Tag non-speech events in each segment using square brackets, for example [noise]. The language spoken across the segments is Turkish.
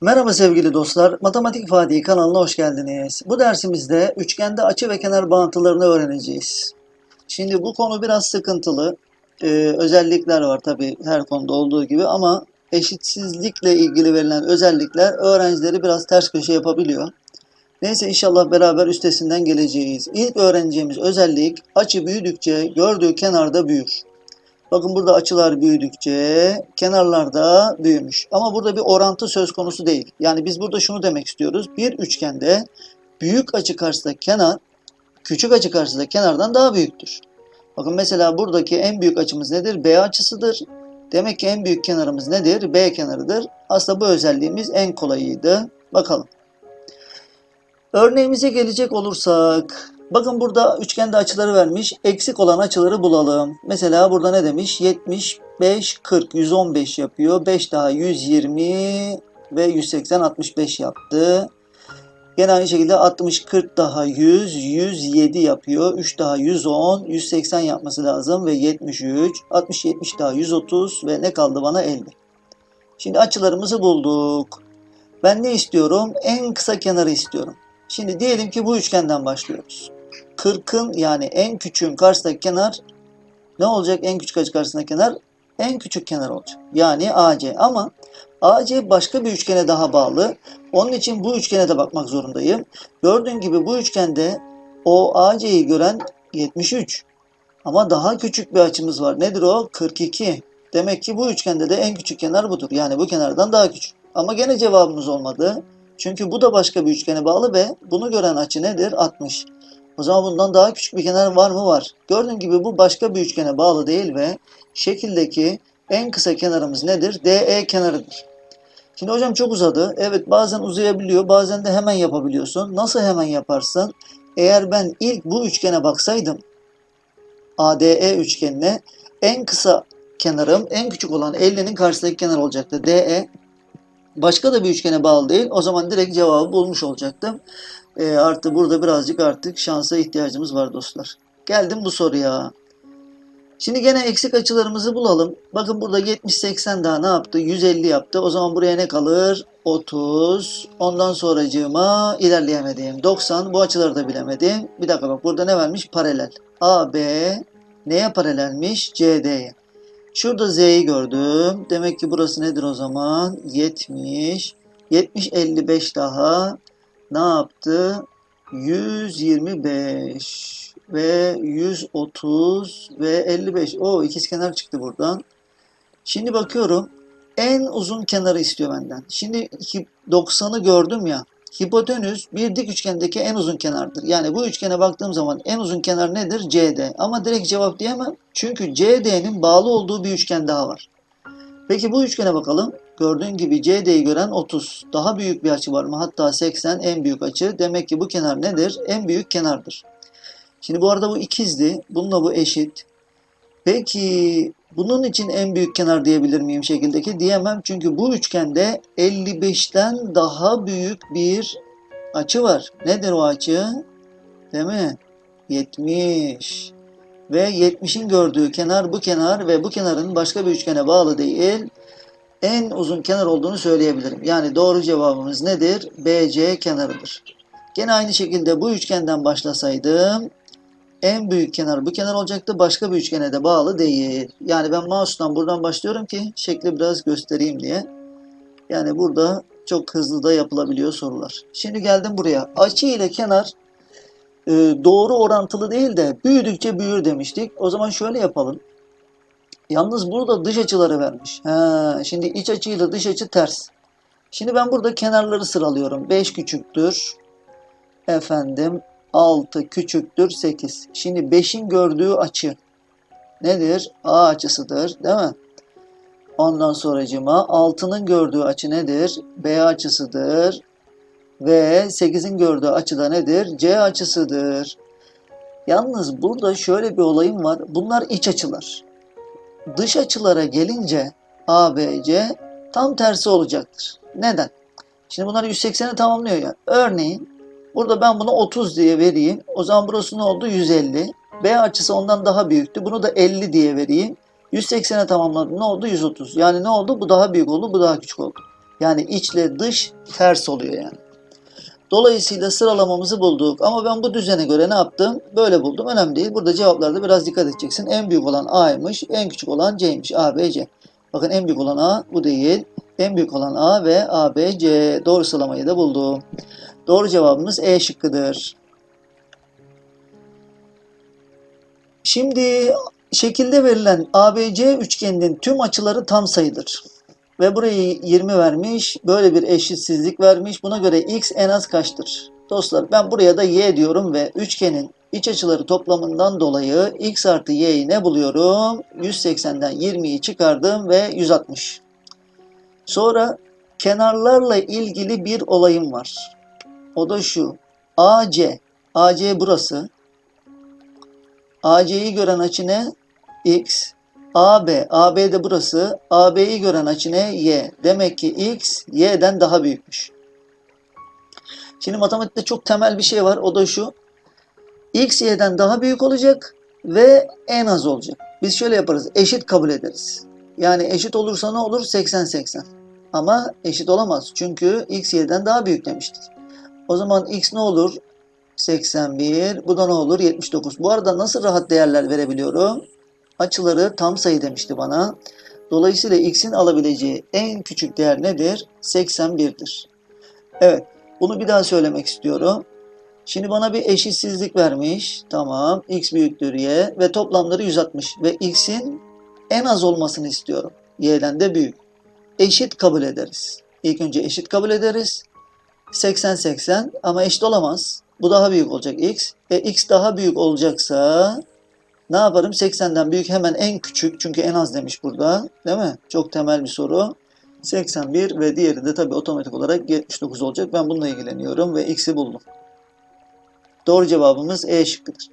Merhaba sevgili dostlar, Matematik Fatih kanalına hoş geldiniz. Bu dersimizde üçgende açı ve kenar bağıntılarını öğreneceğiz. Şimdi bu konu biraz sıkıntılı. Ee, özellikler var tabii her konuda olduğu gibi ama eşitsizlikle ilgili verilen özellikler öğrencileri biraz ters köşe yapabiliyor. Neyse inşallah beraber üstesinden geleceğiz. İlk öğreneceğimiz özellik açı büyüdükçe gördüğü kenarda büyür. Bakın burada açılar büyüdükçe kenarlar da büyümüş. Ama burada bir orantı söz konusu değil. Yani biz burada şunu demek istiyoruz. Bir üçgende büyük açı karşısında kenar küçük açı karşısında kenardan daha büyüktür. Bakın mesela buradaki en büyük açımız nedir? B açısıdır. Demek ki en büyük kenarımız nedir? B kenarıdır. Aslında bu özelliğimiz en kolayıydı. Bakalım. Örneğimize gelecek olursak, bakın burada üçgende açıları vermiş. Eksik olan açıları bulalım. Mesela burada ne demiş? 75, 40, 115 yapıyor. 5 daha 120 ve 180, 65 yaptı. Gene aynı şekilde 60, 40 daha 100, 107 yapıyor. 3 daha 110, 180 yapması lazım ve 73, 60, 70 daha 130 ve ne kaldı bana 50. Şimdi açılarımızı bulduk. Ben ne istiyorum? En kısa kenarı istiyorum. Şimdi diyelim ki bu üçgenden başlıyoruz. 40'ın yani en küçüğün karşısındaki kenar ne olacak en küçük açı karşısındaki kenar? En küçük kenar olacak. Yani AC ama AC başka bir üçgene daha bağlı. Onun için bu üçgene de bakmak zorundayım. Gördüğün gibi bu üçgende o AC'yi gören 73. Ama daha küçük bir açımız var. Nedir o? 42. Demek ki bu üçgende de en küçük kenar budur. Yani bu kenardan daha küçük. Ama gene cevabımız olmadı. Çünkü bu da başka bir üçgene bağlı ve bunu gören açı nedir? 60. O zaman bundan daha küçük bir kenar var mı? Var. Gördüğün gibi bu başka bir üçgene bağlı değil ve şekildeki en kısa kenarımız nedir? DE kenarıdır. Şimdi hocam çok uzadı. Evet bazen uzayabiliyor, bazen de hemen yapabiliyorsun. Nasıl hemen yaparsın? Eğer ben ilk bu üçgene baksaydım, ADE üçgenine en kısa kenarım en küçük olan 50'nin karşısındaki kenar olacaktı. DE başka da bir üçgene bağlı değil. O zaman direkt cevabı bulmuş olacaktım. E, artı burada birazcık artık şansa ihtiyacımız var dostlar. Geldim bu soruya. Şimdi gene eksik açılarımızı bulalım. Bakın burada 70-80 daha ne yaptı? 150 yaptı. O zaman buraya ne kalır? 30. Ondan sonracığıma ilerleyemedim. 90. Bu açıları da bilemedim. Bir dakika bak burada ne vermiş? Paralel. AB neye paralelmiş? CD'ye. Şurada Z'yi gördüm. Demek ki burası nedir o zaman? 70. 70 55 daha ne yaptı? 125 ve 130 ve 55. O ikizkenar çıktı buradan. Şimdi bakıyorum. En uzun kenarı istiyor benden. Şimdi 90'ı gördüm ya. Hipotenüs bir dik üçgendeki en uzun kenardır. Yani bu üçgene baktığım zaman en uzun kenar nedir? CD. Ama direkt cevap diyemem. Çünkü CD'nin bağlı olduğu bir üçgen daha var. Peki bu üçgene bakalım. Gördüğün gibi CD'yi gören 30. Daha büyük bir açı var mı? Hatta 80 en büyük açı. Demek ki bu kenar nedir? En büyük kenardır. Şimdi bu arada bu ikizdi. Bununla bu eşit. Peki bunun için en büyük kenar diyebilir miyim şekildeki? Diyemem çünkü bu üçgende 55'ten daha büyük bir açı var. Nedir o açı? Değil mi? 70. Ve 70'in gördüğü kenar bu kenar ve bu kenarın başka bir üçgene bağlı değil. En uzun kenar olduğunu söyleyebilirim. Yani doğru cevabımız nedir? BC kenarıdır. Gene aynı şekilde bu üçgenden başlasaydım en büyük kenar bu kenar olacaktı. Başka bir üçgene de bağlı değil. Yani ben mouse'dan buradan başlıyorum ki şekli biraz göstereyim diye. Yani burada çok hızlı da yapılabiliyor sorular. Şimdi geldim buraya. Açı ile kenar e, doğru orantılı değil de büyüdükçe büyür demiştik. O zaman şöyle yapalım. Yalnız burada dış açıları vermiş. Ha, şimdi iç açıyla dış açı ters. Şimdi ben burada kenarları sıralıyorum. 5 küçüktür. Efendim 6 küçüktür 8. Şimdi 5'in gördüğü açı nedir? A açısıdır değil mi? Ondan sonracıma 6'nın gördüğü açı nedir? B açısıdır. Ve 8'in gördüğü açı da nedir? C açısıdır. Yalnız burada şöyle bir olayım var. Bunlar iç açılar. Dış açılara gelince A, B, C tam tersi olacaktır. Neden? Şimdi bunları 180'e tamamlıyor ya. Örneğin burada ben bunu 30 diye vereyim. O zaman burası ne oldu? 150. B açısı ondan daha büyüktü. Bunu da 50 diye vereyim. 180'e tamamladım. Ne oldu? 130. Yani ne oldu? Bu daha büyük oldu, bu daha küçük oldu. Yani içle dış ters oluyor yani. Dolayısıyla sıralamamızı bulduk. Ama ben bu düzene göre ne yaptım? Böyle buldum. Önemli değil. Burada cevaplarda biraz dikkat edeceksin. En büyük olan A'ymış, en küçük olan C'ymiş. A, B, C. Bakın en büyük olan A bu değil. En büyük olan A ve A, B, C. Doğru sıralamayı da buldum. Doğru cevabımız E şıkkıdır. Şimdi şekilde verilen ABC üçgeninin tüm açıları tam sayıdır. Ve burayı 20 vermiş. Böyle bir eşitsizlik vermiş. Buna göre x en az kaçtır? Dostlar ben buraya da y diyorum ve üçgenin iç açıları toplamından dolayı x artı y'yi ne buluyorum? 180'den 20'yi çıkardım ve 160. Sonra kenarlarla ilgili bir olayım var. O da şu. AC. AC burası. AC'yi gören açı ne? X. AB. AB de burası. AB'yi gören açı ne? Y. Demek ki X, Y'den daha büyükmüş. Şimdi matematikte çok temel bir şey var. O da şu. X, Y'den daha büyük olacak ve en az olacak. Biz şöyle yaparız. Eşit kabul ederiz. Yani eşit olursa ne olur? 80-80. Ama eşit olamaz. Çünkü X, Y'den daha büyük demiştik. O zaman X ne olur? 81. Bu da ne olur? 79. Bu arada nasıl rahat değerler verebiliyorum? Açıları tam sayı demişti bana. Dolayısıyla x'in alabileceği en küçük değer nedir? 81'dir. Evet. Bunu bir daha söylemek istiyorum. Şimdi bana bir eşitsizlik vermiş. Tamam. x büyüktür y ve toplamları 160. Ve x'in en az olmasını istiyorum. y'den de büyük. Eşit kabul ederiz. İlk önce eşit kabul ederiz. 80-80 ama eşit olamaz. Bu daha büyük olacak x. E x daha büyük olacaksa ne yaparım? 80'den büyük hemen en küçük çünkü en az demiş burada. Değil mi? Çok temel bir soru. 81 ve diğeri de tabii otomatik olarak 79 olacak. Ben bununla ilgileniyorum ve x'i buldum. Doğru cevabımız E şıkkıdır.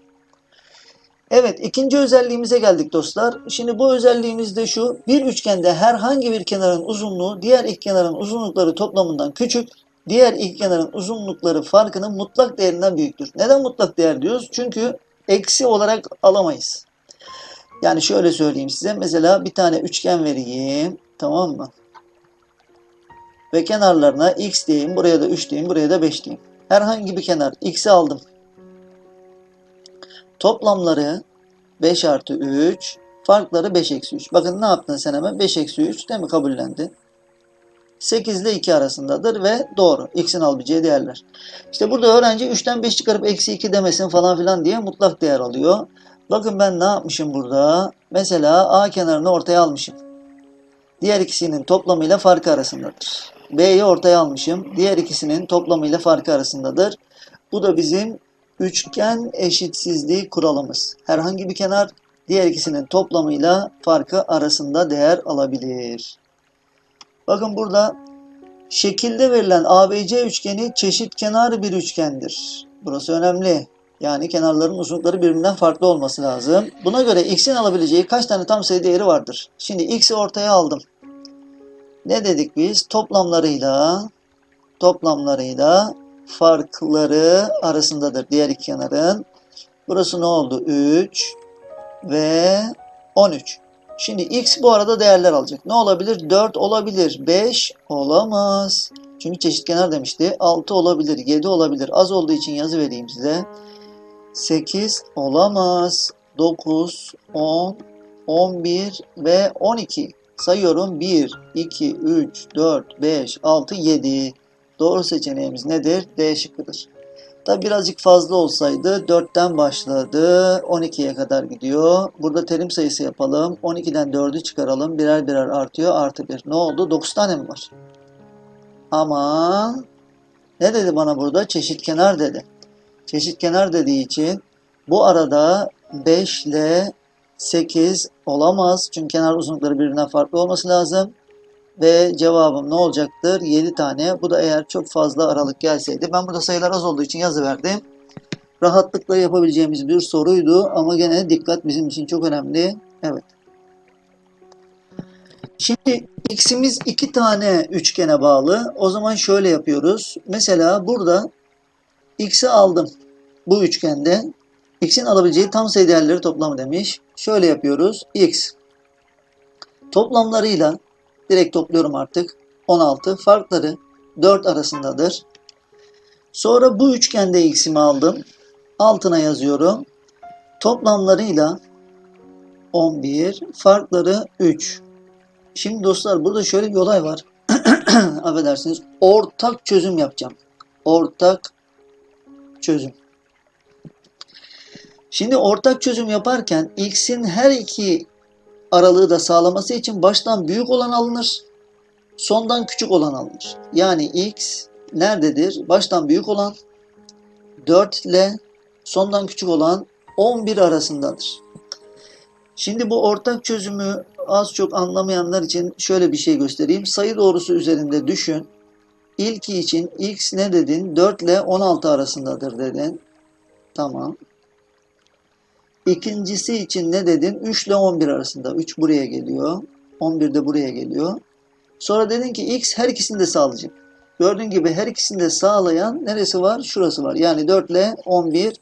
Evet ikinci özelliğimize geldik dostlar. Şimdi bu özelliğimiz de şu. Bir üçgende herhangi bir kenarın uzunluğu diğer iki kenarın uzunlukları toplamından küçük. Diğer iki kenarın uzunlukları farkının mutlak değerinden büyüktür. Neden mutlak değer diyoruz? Çünkü eksi olarak alamayız. Yani şöyle söyleyeyim size. Mesela bir tane üçgen vereyim. Tamam mı? Ve kenarlarına x diyeyim. Buraya da 3 diyeyim. Buraya da 5 diyeyim. Herhangi bir kenar x'i aldım. Toplamları 5 artı 3. Farkları 5 eksi 3. Bakın ne yaptın sen hemen? 5 eksi 3 değil mi? Kabullendi. 8 ile 2 arasındadır ve doğru. X'in alabileceği değerler. İşte burada öğrenci 3'ten 5 çıkarıp eksi 2 demesin falan filan diye mutlak değer alıyor. Bakın ben ne yapmışım burada? Mesela A kenarını ortaya almışım. Diğer ikisinin toplamıyla farkı arasındadır. B'yi ortaya almışım. Diğer ikisinin toplamıyla farkı arasındadır. Bu da bizim üçgen eşitsizliği kuralımız. Herhangi bir kenar diğer ikisinin toplamıyla farkı arasında değer alabilir. Bakın burada şekilde verilen ABC üçgeni çeşit kenar bir üçgendir. Burası önemli. Yani kenarların uzunlukları birbirinden farklı olması lazım. Buna göre x'in alabileceği kaç tane tam sayı değeri vardır? Şimdi x'i ortaya aldım. Ne dedik biz? Toplamlarıyla toplamlarıyla farkları arasındadır diğer iki kenarın. Burası ne oldu? 3 ve 13. Şimdi x bu arada değerler alacak. Ne olabilir? 4 olabilir. 5 olamaz. Çünkü çeşitkenar demişti. 6 olabilir. 7 olabilir. Az olduğu için yazı vereyim size. 8 olamaz. 9, 10, 11 ve 12. Sayıyorum. 1, 2, 3, 4, 5, 6, 7. Doğru seçeneğimiz nedir? D şıkkıdır. Tabi birazcık fazla olsaydı 4'ten başladı 12'ye kadar gidiyor. Burada terim sayısı yapalım. 12'den 4'ü çıkaralım. Birer birer artıyor. Artı 1. Ne oldu? 9 tane mi var? Ama ne dedi bana burada? Çeşitkenar dedi. Çeşitkenar dediği için bu arada 5 ile 8 olamaz. Çünkü kenar uzunlukları birbirinden farklı olması lazım. Ve cevabım ne olacaktır? 7 tane. Bu da eğer çok fazla aralık gelseydi. Ben burada sayılar az olduğu için yazı verdim. Rahatlıkla yapabileceğimiz bir soruydu. Ama gene dikkat bizim için çok önemli. Evet. Şimdi x'imiz iki tane üçgene bağlı. O zaman şöyle yapıyoruz. Mesela burada x'i aldım. Bu üçgende x'in alabileceği tam sayı değerleri toplamı demiş. Şöyle yapıyoruz. x Toplamlarıyla direkt topluyorum artık. 16 farkları 4 arasındadır. Sonra bu üçgende x'imi aldım. Altına yazıyorum. Toplamlarıyla 11, farkları 3. Şimdi dostlar burada şöyle bir olay var. [clears throat] Affedersiniz. Ortak çözüm yapacağım. Ortak çözüm. Şimdi ortak çözüm yaparken x'in her iki aralığı da sağlaması için baştan büyük olan alınır. Sondan küçük olan alınır. Yani x nerededir? Baştan büyük olan 4 ile sondan küçük olan 11 arasındadır. Şimdi bu ortak çözümü az çok anlamayanlar için şöyle bir şey göstereyim. Sayı doğrusu üzerinde düşün. İlki için x ne dedin? 4 ile 16 arasındadır dedin. Tamam. İkincisi için ne dedin? 3 ile 11 arasında. 3 buraya geliyor. 11 de buraya geliyor. Sonra dedin ki x her ikisini de sağlayacak. Gördüğün gibi her ikisini de sağlayan neresi var? Şurası var. Yani 4 ile 11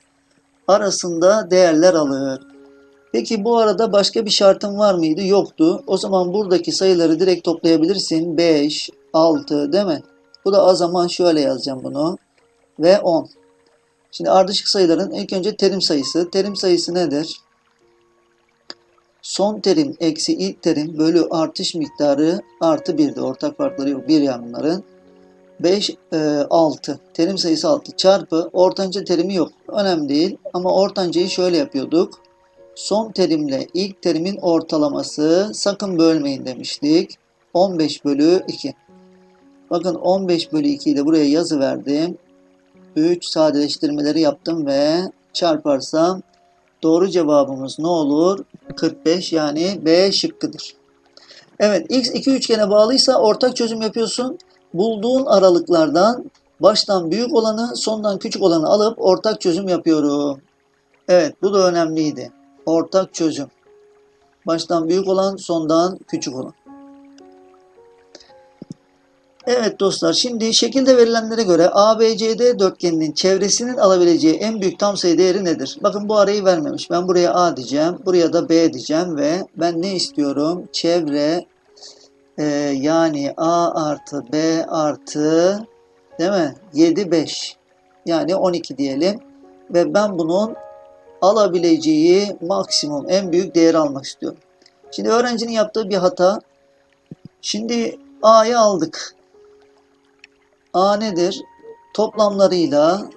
arasında değerler alır. Peki bu arada başka bir şartın var mıydı? Yoktu. O zaman buradaki sayıları direkt toplayabilirsin. 5, 6 değil mi? Bu da o zaman şöyle yazacağım bunu. Ve 10. Şimdi ardışık sayıların ilk önce terim sayısı. Terim sayısı nedir? Son terim eksi ilk terim bölü artış miktarı artı 1'de. Ortak farkları yok. Bir yanların. 5, e, 6. Terim sayısı 6 çarpı ortanca terimi yok. Önemli değil ama ortancayı şöyle yapıyorduk. Son terimle ilk terimin ortalaması sakın bölmeyin demiştik. 15 bölü 2. Bakın 15 bölü 2'yi de buraya yazı verdim. 3 sadeleştirmeleri yaptım ve çarparsam doğru cevabımız ne olur? 45 yani B şıkkıdır. Evet x iki üçgene bağlıysa ortak çözüm yapıyorsun. Bulduğun aralıklardan baştan büyük olanı sondan küçük olanı alıp ortak çözüm yapıyorum. Evet bu da önemliydi. Ortak çözüm. Baştan büyük olan sondan küçük olan. Evet dostlar şimdi şekilde verilenlere göre ABCD dörtgeninin çevresinin alabileceği en büyük tam sayı değeri nedir? Bakın bu arayı vermemiş. Ben buraya A diyeceğim. Buraya da B diyeceğim ve ben ne istiyorum? Çevre e, yani A artı B artı değil mi? 7 5 yani 12 diyelim. Ve ben bunun alabileceği maksimum en büyük değeri almak istiyorum. Şimdi öğrencinin yaptığı bir hata. Şimdi A'yı aldık. A nedir? Toplamlarıyla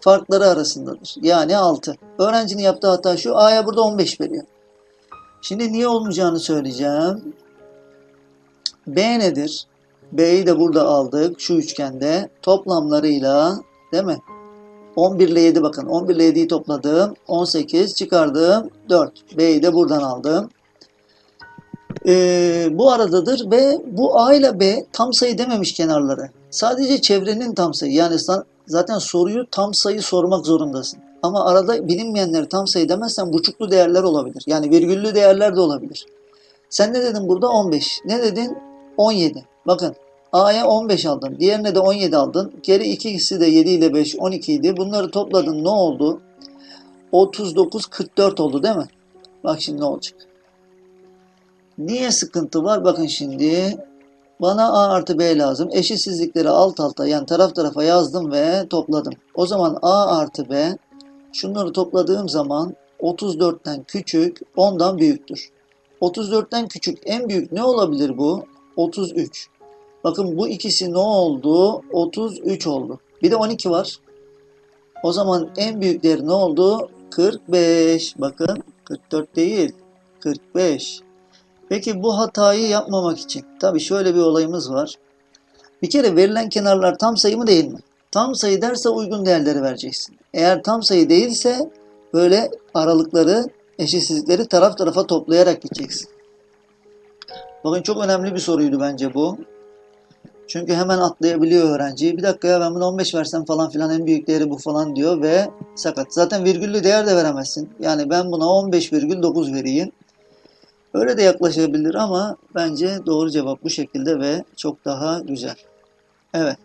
farkları arasındadır. Yani 6. Öğrencinin yaptığı hata şu. A'ya burada 15 veriyor. Şimdi niye olmayacağını söyleyeceğim. B nedir? B'yi de burada aldık. Şu üçgende. Toplamlarıyla değil mi? 11 ile 7 bakın. 11 ile 7'yi topladım. 18 çıkardım. 4. B'yi de buradan aldım. Ee, bu aradadır ve bu A ile B tam sayı dememiş kenarları. Sadece çevrenin tam sayı. Yani zaten soruyu tam sayı sormak zorundasın. Ama arada bilinmeyenleri tam sayı demezsen buçuklu değerler olabilir. Yani virgüllü değerler de olabilir. Sen ne dedin burada? 15. Ne dedin? 17. Bakın A'ya 15 aldın. Diğerine de 17 aldın. Geri ikisi de 7 ile 5 12 idi. Bunları topladın ne oldu? 39 44 oldu değil mi? Bak şimdi ne olacak? Niye sıkıntı var? Bakın şimdi bana A artı B lazım. Eşitsizlikleri alt alta yani taraf tarafa yazdım ve topladım. O zaman A artı B şunları topladığım zaman 34'ten küçük 10'dan büyüktür. 34'ten küçük en büyük ne olabilir bu? 33. Bakın bu ikisi ne oldu? 33 oldu. Bir de 12 var. O zaman en büyük değer ne oldu? 45. Bakın 44 değil. 45. Peki bu hatayı yapmamak için tabi şöyle bir olayımız var. Bir kere verilen kenarlar tam sayı mı değil mi? Tam sayı derse uygun değerleri vereceksin. Eğer tam sayı değilse böyle aralıkları, eşitsizlikleri taraf tarafa toplayarak gideceksin. Bakın çok önemli bir soruydu bence bu. Çünkü hemen atlayabiliyor öğrenci. Bir dakika ya ben bunu 15 versem falan filan en büyük değeri bu falan diyor ve sakat. Zaten virgüllü değer de veremezsin. Yani ben buna 15,9 vereyim. Öyle de yaklaşabilir ama bence doğru cevap bu şekilde ve çok daha güzel. Evet.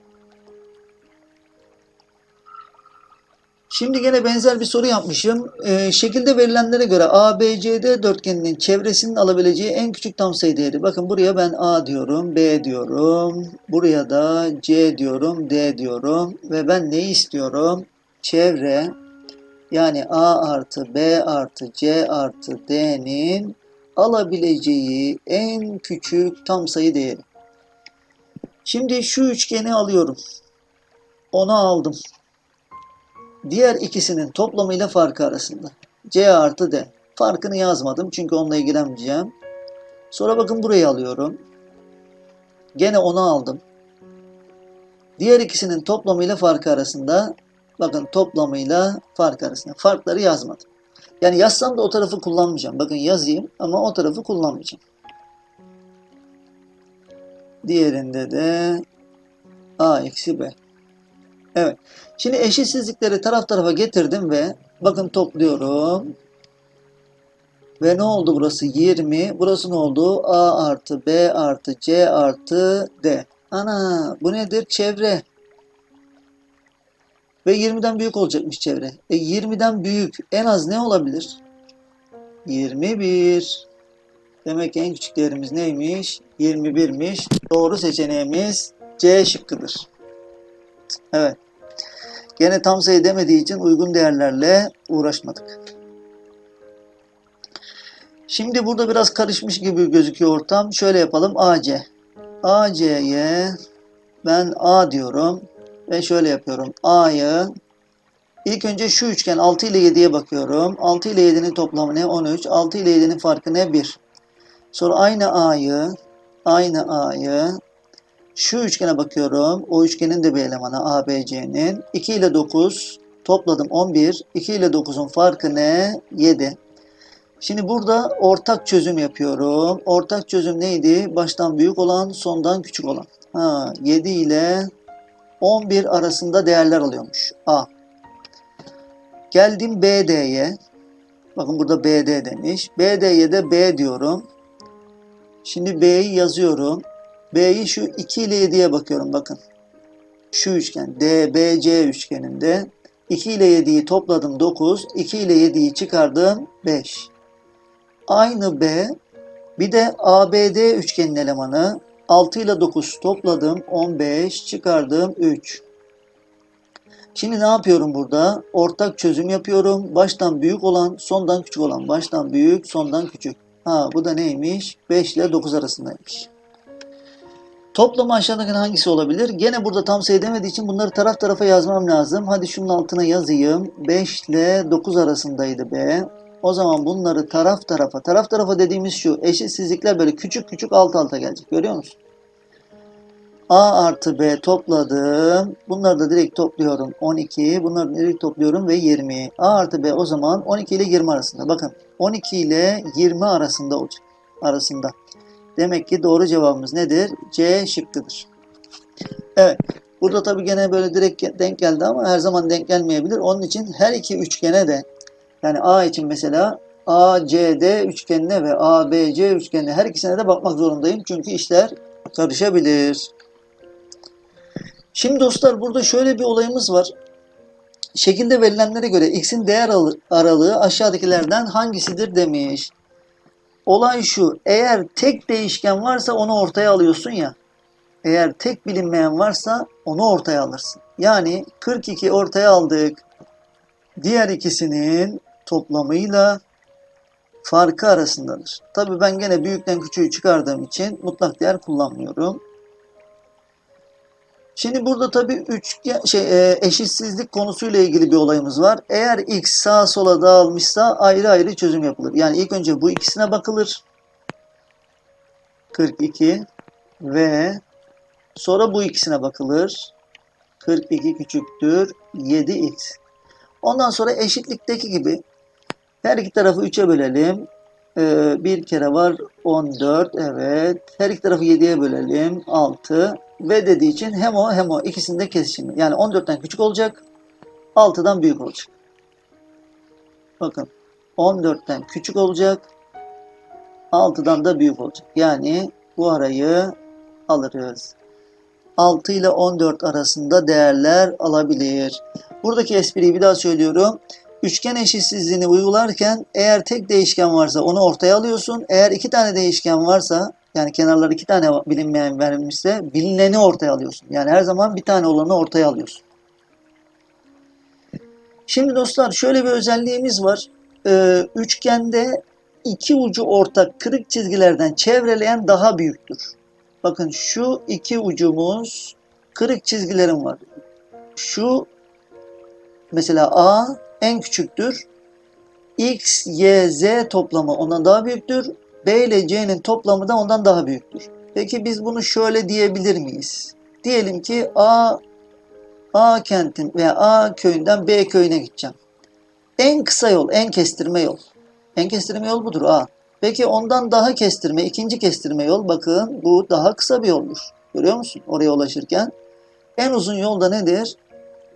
Şimdi gene benzer bir soru yapmışım. Ee, şekilde verilenlere göre ABCD dörtgeninin çevresinin alabileceği en küçük tam sayı değeri. Bakın buraya ben A diyorum, B diyorum. Buraya da C diyorum, D diyorum. Ve ben ne istiyorum? Çevre yani A artı B artı C artı D'nin alabileceği en küçük tam sayı değeri. Şimdi şu üçgeni alıyorum. Onu aldım. Diğer ikisinin toplamıyla farkı arasında. C artı D. Farkını yazmadım çünkü onunla ilgilenmeyeceğim. Sonra bakın burayı alıyorum. Gene onu aldım. Diğer ikisinin toplamıyla farkı arasında. Bakın toplamıyla fark arasında. Farkları yazmadım. Yani yazsam da o tarafı kullanmayacağım. Bakın yazayım ama o tarafı kullanmayacağım. Diğerinde de A eksi B. Evet. Şimdi eşitsizlikleri taraf tarafa getirdim ve bakın topluyorum. Ve ne oldu burası? 20. Burası ne oldu? A artı B artı C artı D. Ana bu nedir? Çevre. Ve 20'den büyük olacakmış çevre. E 20'den büyük en az ne olabilir? 21. Demek ki en küçük değerimiz neymiş? 21'miş. Doğru seçeneğimiz C şıkkıdır. Evet. Gene tam sayı demediği için uygun değerlerle uğraşmadık. Şimdi burada biraz karışmış gibi gözüküyor ortam. Şöyle yapalım. AC. AC'ye ben A diyorum. Ve şöyle yapıyorum. A'yı ilk önce şu üçgen 6 ile 7'ye bakıyorum. 6 ile 7'nin toplamı ne? 13. 6 ile 7'nin farkı ne? 1. Sonra aynı A'yı aynı A'yı şu üçgene bakıyorum. O üçgenin de bir elemanı ABC'nin. 2 ile 9 topladım 11. 2 ile 9'un farkı ne? 7. Şimdi burada ortak çözüm yapıyorum. Ortak çözüm neydi? Baştan büyük olan, sondan küçük olan. Ha, 7 ile 11 arasında değerler alıyormuş. A. Geldim BD'ye. Bakın burada BD demiş. BD'ye de B diyorum. Şimdi B'yi yazıyorum. B'yi şu 2 ile 7'ye bakıyorum bakın. Şu üçgen DBC üçgeninde 2 ile 7'yi topladım 9, 2 ile 7'yi çıkardım 5. Aynı B bir de ABD üçgenin elemanı 6 ile 9 topladım 15 çıkardım 3. Şimdi ne yapıyorum burada? Ortak çözüm yapıyorum. Baştan büyük olan, sondan küçük olan. Baştan büyük, sondan küçük. Ha bu da neymiş? 5 ile 9 arasındaymış. Toplamı aşağıdaki hangisi olabilir? Gene burada tam sayı demediği için bunları taraf tarafa yazmam lazım. Hadi şunun altına yazayım. 5 ile 9 arasındaydı B. O zaman bunları taraf tarafa, taraf tarafa dediğimiz şu eşitsizlikler böyle küçük küçük alt alta gelecek. Görüyor musun? A artı B topladım. Bunları da direkt topluyorum. 12. Bunları direkt topluyorum ve 20. A artı B o zaman 12 ile 20 arasında. Bakın 12 ile 20 arasında olacak. Arasında. Demek ki doğru cevabımız nedir? C şıkkıdır. Evet. Burada tabii gene böyle direkt denk geldi ama her zaman denk gelmeyebilir. Onun için her iki üçgene de yani A için mesela ACD üçgenine ve ABC üçgenine her ikisine de bakmak zorundayım. Çünkü işler karışabilir. Şimdi dostlar burada şöyle bir olayımız var. Şekilde verilenlere göre x'in değer aralığı aşağıdakilerden hangisidir demiş. Olay şu. Eğer tek değişken varsa onu ortaya alıyorsun ya. Eğer tek bilinmeyen varsa onu ortaya alırsın. Yani 42 ortaya aldık. Diğer ikisinin toplamıyla farkı arasındadır. Tabi ben gene büyükten küçüğü çıkardığım için mutlak değer kullanmıyorum. Şimdi burada tabi üçgen şey e, eşitsizlik konusuyla ilgili bir olayımız var. Eğer x sağa sola dağılmışsa ayrı ayrı çözüm yapılır. Yani ilk önce bu ikisine bakılır. 42 ve sonra bu ikisine bakılır. 42 küçüktür 7x. Ondan sonra eşitlikteki gibi her iki tarafı 3'e bölelim. Ee, bir kere var 14 evet. Her iki tarafı 7'ye bölelim 6 ve dediği için hem o hem o ikisinde kesişimi. Yani 14'ten küçük olacak 6'dan büyük olacak. Bakın 14'ten küçük olacak 6'dan da büyük olacak. Yani bu arayı alırız. 6 ile 14 arasında değerler alabilir. Buradaki espriyi bir daha söylüyorum. Üçgen eşitsizliğini uygularken eğer tek değişken varsa onu ortaya alıyorsun. Eğer iki tane değişken varsa yani kenarlar iki tane bilinmeyen verilmişse bilineni ortaya alıyorsun. Yani her zaman bir tane olanı ortaya alıyorsun. Şimdi dostlar şöyle bir özelliğimiz var. Ee, üçgende iki ucu ortak kırık çizgilerden çevreleyen daha büyüktür. Bakın şu iki ucumuz kırık çizgilerim var. Şu mesela A en küçüktür. X, Y, Z toplamı ondan daha büyüktür. B ile C'nin toplamı da ondan daha büyüktür. Peki biz bunu şöyle diyebilir miyiz? Diyelim ki A A kentin veya A köyünden B köyüne gideceğim. En kısa yol, en kestirme yol. En kestirme yol budur A. Peki ondan daha kestirme, ikinci kestirme yol bakın bu daha kısa bir yoldur. Görüyor musun? Oraya ulaşırken. En uzun yol da nedir?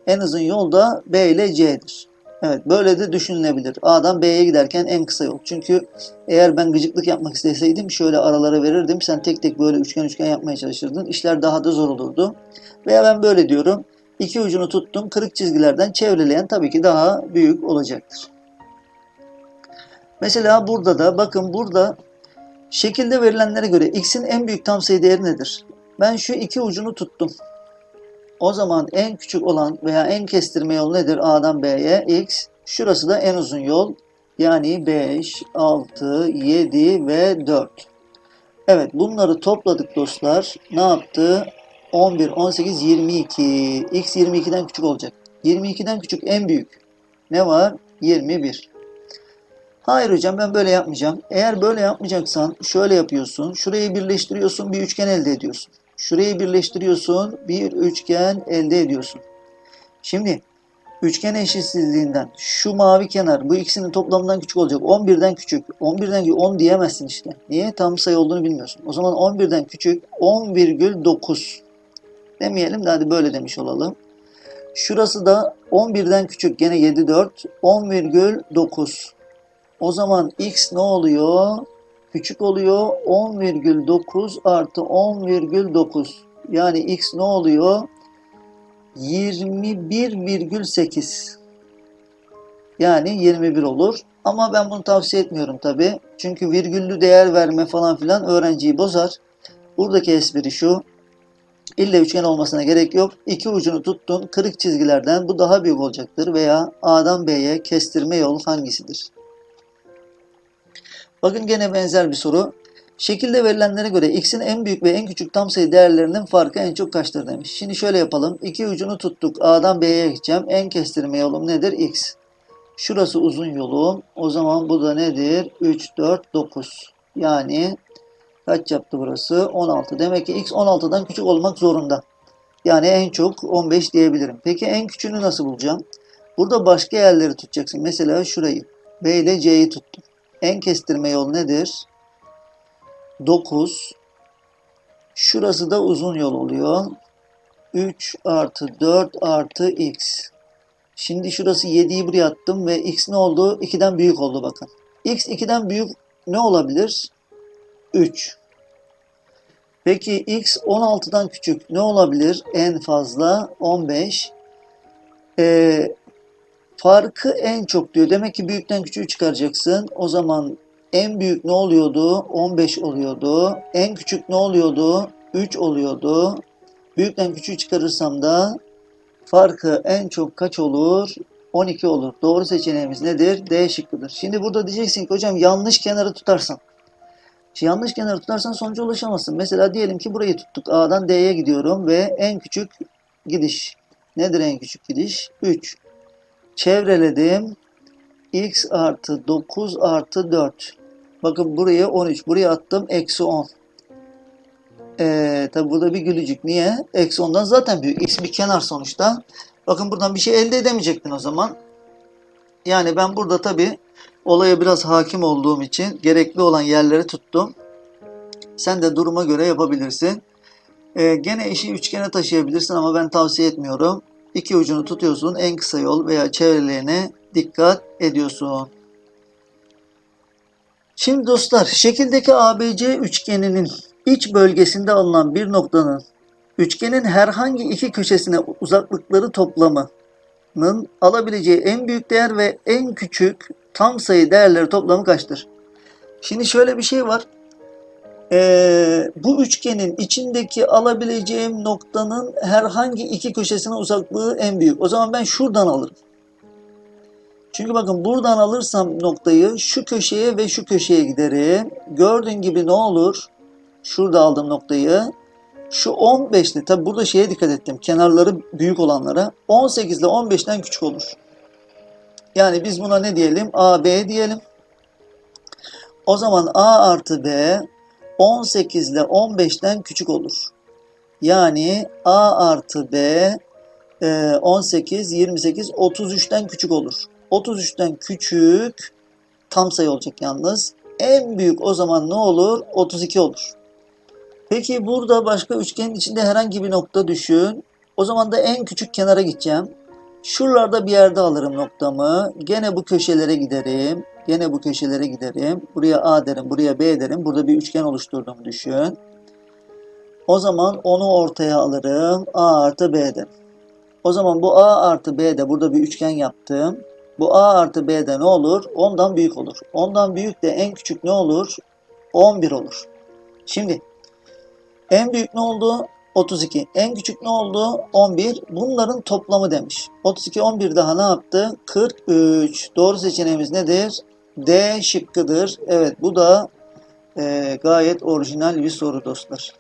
En uzun yol da B ile C'dir. Evet böyle de düşünülebilir. A'dan B'ye giderken en kısa yol. Çünkü eğer ben gıcıklık yapmak isteseydim şöyle aralara verirdim. Sen tek tek böyle üçgen üçgen yapmaya çalışırdın. İşler daha da zor olurdu. Veya ben böyle diyorum. İki ucunu tuttum. Kırık çizgilerden çevreleyen tabii ki daha büyük olacaktır. Mesela burada da bakın burada şekilde verilenlere göre x'in en büyük tam sayı değeri nedir? Ben şu iki ucunu tuttum. O zaman en küçük olan veya en kestirme yol nedir? A'dan B'ye x. Şurası da en uzun yol. Yani 5, 6, 7 ve 4. Evet bunları topladık dostlar. Ne yaptı? 11, 18, 22. X 22'den küçük olacak. 22'den küçük en büyük. Ne var? 21. Hayır hocam ben böyle yapmayacağım. Eğer böyle yapmayacaksan şöyle yapıyorsun. Şurayı birleştiriyorsun bir üçgen elde ediyorsun. Şurayı birleştiriyorsun bir üçgen elde ediyorsun. Şimdi üçgen eşitsizliğinden şu mavi kenar bu ikisinin toplamından küçük olacak. 11'den küçük. 11'den küçük 10 diyemezsin işte. Niye? Tam sayı olduğunu bilmiyorsun. O zaman 11'den küçük 10,9 demeyelim de hadi böyle demiş olalım. Şurası da 11'den küçük gene 7 4 10,9. O zaman x ne oluyor? Küçük oluyor. 10,9 artı 10,9. Yani x ne oluyor? 21,8. Yani 21 olur. Ama ben bunu tavsiye etmiyorum tabi. Çünkü virgüllü değer verme falan filan öğrenciyi bozar. Buradaki espri şu. İlle üçgen olmasına gerek yok. İki ucunu tuttun kırık çizgilerden bu daha büyük olacaktır veya A'dan B'ye kestirme yol hangisidir? Bakın gene benzer bir soru. Şekilde verilenlere göre x'in en büyük ve en küçük tam sayı değerlerinin farkı en çok kaçtır demiş. Şimdi şöyle yapalım. İki ucunu tuttuk. A'dan B'ye gideceğim. En kestirme yolum nedir? X. Şurası uzun yolum. O zaman bu da nedir? 3, 4, 9. Yani kaç yaptı burası? 16. Demek ki x 16'dan küçük olmak zorunda. Yani en çok 15 diyebilirim. Peki en küçüğünü nasıl bulacağım? Burada başka yerleri tutacaksın. Mesela şurayı. B ile C'yi tuttum. En kestirme yol nedir? 9. Şurası da uzun yol oluyor. 3 artı 4 artı x. Şimdi şurası 7'yi buraya attım ve x ne oldu? 2'den büyük oldu bakın. x 2'den büyük ne olabilir? 3. Peki x 16'dan küçük ne olabilir? En fazla 15. Ee, farkı en çok diyor. Demek ki büyükten küçüğü çıkaracaksın. O zaman en büyük ne oluyordu? 15 oluyordu. En küçük ne oluyordu? 3 oluyordu. Büyükten küçüğü çıkarırsam da farkı en çok kaç olur? 12 olur. Doğru seçeneğimiz nedir? D şıkkıdır. Şimdi burada diyeceksin ki hocam yanlış kenarı tutarsan. Yanlış kenarı tutarsan sonuca ulaşamazsın. Mesela diyelim ki burayı tuttuk. A'dan D'ye gidiyorum ve en küçük gidiş. Nedir en küçük gidiş? 3. Çevreledim. x artı 9 artı 4. Bakın buraya 13. Buraya attım. Eksi 10. Ee, tabi burada bir gülücük. Niye? Eksi 10'dan zaten büyük. X bir kenar sonuçta. Bakın buradan bir şey elde edemeyecektin o zaman. Yani ben burada tabi olaya biraz hakim olduğum için gerekli olan yerleri tuttum. Sen de duruma göre yapabilirsin. Ee, gene işi üçgene taşıyabilirsin ama ben tavsiye etmiyorum. İki ucunu tutuyorsun. En kısa yol veya çevrelerine dikkat ediyorsun. Şimdi dostlar şekildeki ABC üçgeninin iç bölgesinde alınan bir noktanın üçgenin herhangi iki köşesine uzaklıkları toplamı sayının alabileceği en büyük değer ve en küçük tam sayı değerleri toplamı kaçtır? Şimdi şöyle bir şey var. Ee, bu üçgenin içindeki alabileceğim noktanın herhangi iki köşesine uzaklığı en büyük. O zaman ben şuradan alırım. Çünkü bakın buradan alırsam noktayı şu köşeye ve şu köşeye giderim. Gördüğün gibi ne olur? Şurada aldım noktayı. Şu 15'li tabi burada şeye dikkat ettim. Kenarları büyük olanlara. 18 ile 15'ten küçük olur. Yani biz buna ne diyelim? AB diyelim. O zaman A artı B 18 ile 15'ten küçük olur. Yani A artı B e, 18, 28, 33'ten küçük olur. 33'ten küçük tam sayı olacak yalnız. En büyük o zaman ne olur? 32 olur. Peki burada başka üçgenin içinde herhangi bir nokta düşün. O zaman da en küçük kenara gideceğim. Şuralarda bir yerde alırım noktamı. Gene bu köşelere giderim. Gene bu köşelere giderim. Buraya A derim, buraya B derim. Burada bir üçgen oluşturdum düşün. O zaman onu ortaya alırım. A artı B derim. O zaman bu A artı B'de burada bir üçgen yaptım. Bu A artı B'de ne olur? 10'dan büyük olur. 10'dan büyük de en küçük ne olur? 11 olur. Şimdi en büyük ne oldu? 32. En küçük ne oldu? 11. Bunların toplamı demiş. 32, 11 daha ne yaptı? 43. Doğru seçeneğimiz nedir? D şıkkıdır. Evet bu da e, gayet orijinal bir soru dostlar.